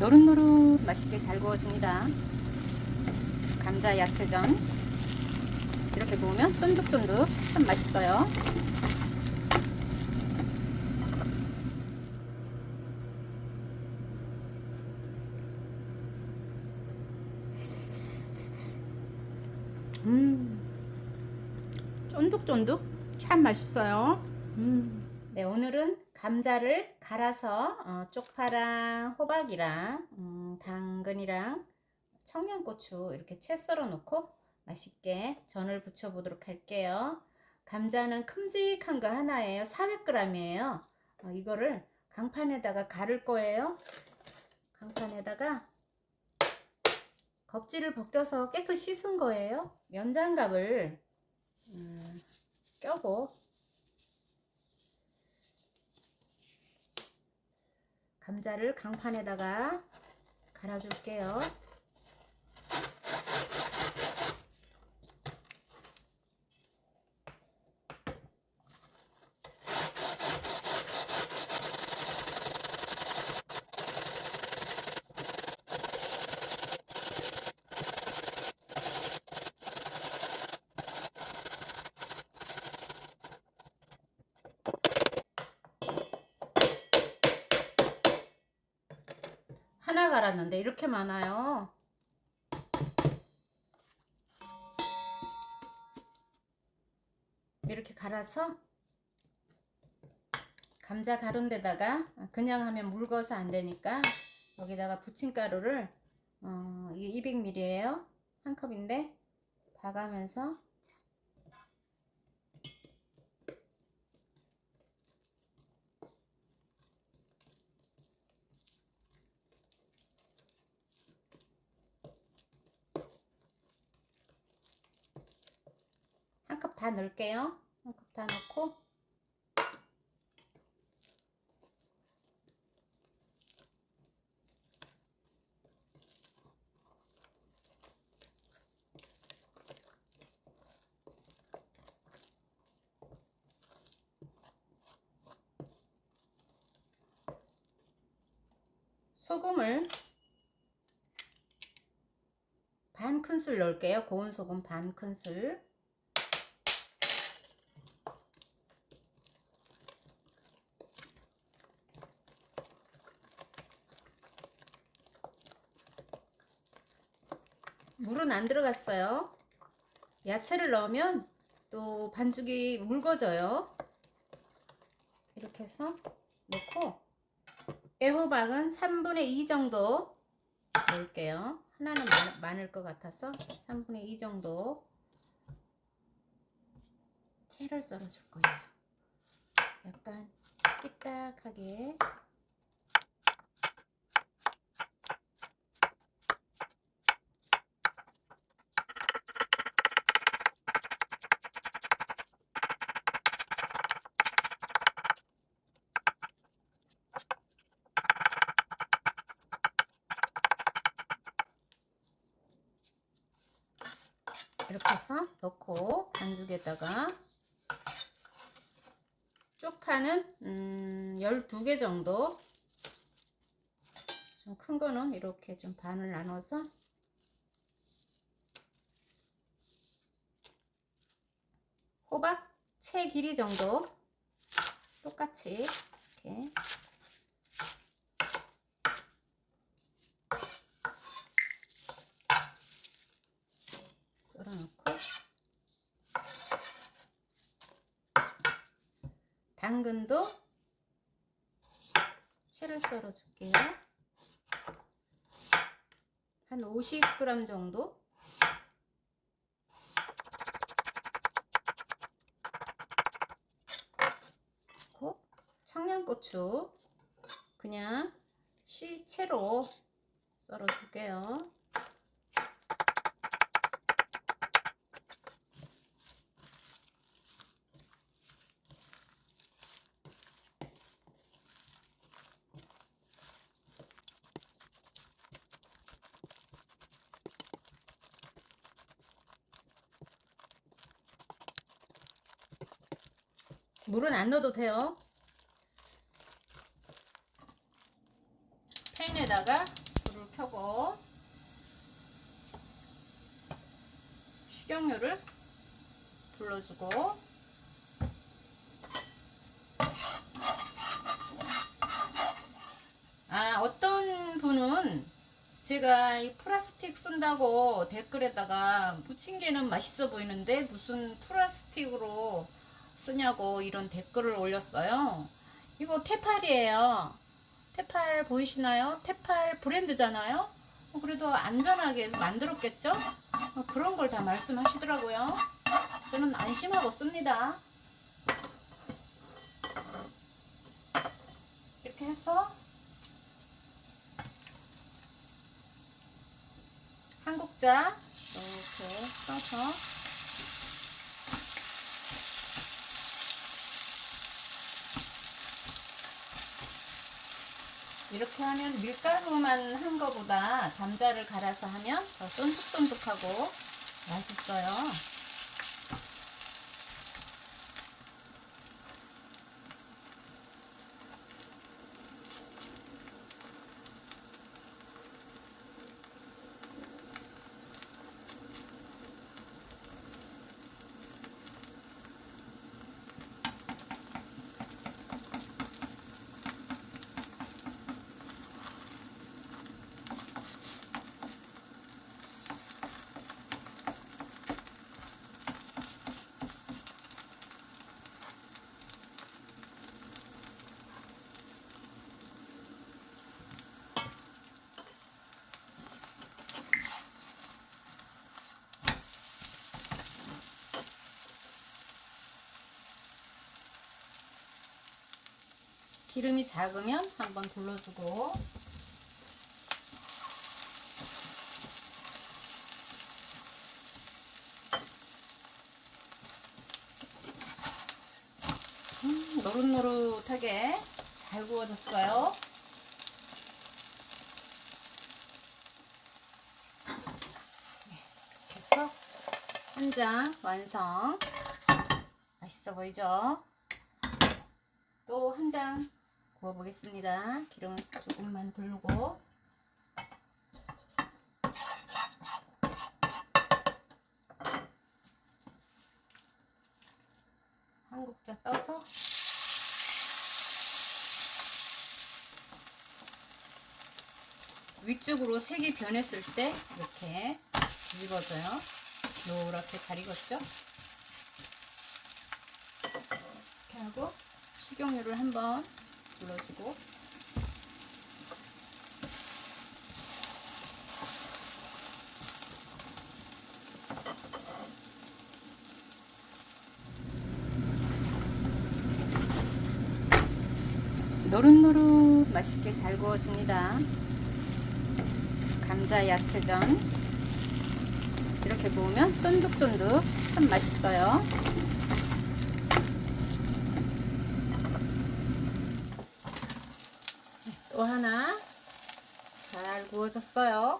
노릇노릇 맛있게 잘 구워집니다. 감자 야채전 이렇게 구우면 쫀득쫀득 참 맛있어요. 음, 쫀득쫀득 참 맛있어요. 음. 네, 오늘은 감자를 갈아서 어, 쪽파랑 호박이랑 음, 당근이랑 청양고추 이렇게 채 썰어 놓고 맛있게 전을 부쳐 보도록 할게요. 감자는 큼직한 거 하나예요. 400g이에요. 어, 이거를 강판에다가 갈을 거예요. 강판에다가 껍질을 벗겨서 깨끗이 씻은 거예요. 면장갑을 음, 껴고 감자를 강판에다가 갈아줄게요. 하나 갈았는데 이렇게 많아요. 이렇게 갈아서 감자 가룬 데다가 그냥 하면 묽어서 안 되니까 여기다가 부침가루를 어, 이게 200ml예요. 한 컵인데 봐가면서 한 컵 다 넣을게요. 한 컵 다 넣고 소금을 반 큰술 넣을게요. 고운 소금 반 큰술. 물은 안 들어갔어요. 야채를 넣으면 또 반죽이 묽어져요. 이렇게 해서 넣고 애호박은 3분의 2 정도 넣을게요. 하나는 많, 많을 것 같아서 3분의 2 정도 채를 썰어줄 거예요. 약간 삐딱하게 이렇게 해서 넣고 반죽에다가 쪽파는 음, 12개 정도 좀 큰 거는 이렇게 좀 반을 나눠서 호박 채 길이 정도 똑같이 이렇게 썰어놓고 당근도 채를 썰어 줄게요. 한 50g 정도. 청양고추 그냥 씨 채로 썰어줄게요. 물은 안 넣어도 돼요. 팬에다가 켜고 식용유를 불러주고 아 어떤 분은 제가 이 플라스틱 쓴다고 댓글에다가 부침개는 맛있어 보이는데 무슨 플라스틱으로 쓰냐고 이런 댓글을 올렸어요. 이거 테팔이에요. 테팔 보이시나요? 테팔 브랜드잖아요. 어, 그래도 안전하게 만들었겠죠? 어, 그런 걸 다 말씀하시더라고요. 저는 안심하고 씁니다. 이렇게 해서 한국자 이렇게 써서 이렇게 하면 밀가루만 한 거보다 감자를 갈아서 하면 더 쫀득쫀득하고 맛있어요. 기름이 작으면 한번 둘러주고 음, 노릇노릇하게 잘 구워졌어요. 네, 이렇게 해서 한 장 완성. 맛있어 보이죠? 또 한 장 구워 보겠습니다. 기름을 조금만 두르고 한국자 떠서 위쪽으로 색이 변했을 때 이렇게 뒤집어져요. 노랗게 잘 익었죠? 이렇게 하고 식용유를 한번 눌러주고 노릇노릇 맛있게 잘 구워집니다. 감자 야채전 이렇게 구우면 쫀득쫀득 참 맛있어요. 또 하나 잘 구워졌어요.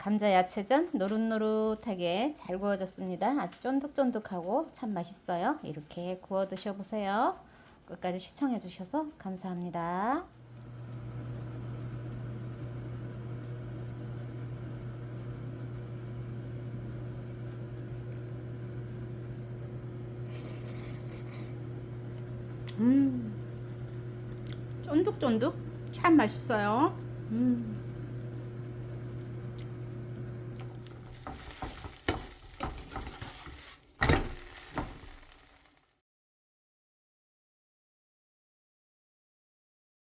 감자 야채전 노릇노릇하게 잘 구워졌습니다. 아주 쫀득쫀득하고 참 맛있어요. 이렇게 구워 드셔보세요. 끝까지 시청해 주셔서 감사합니다. 음, 쫀득쫀득 참 맛있어요. 음.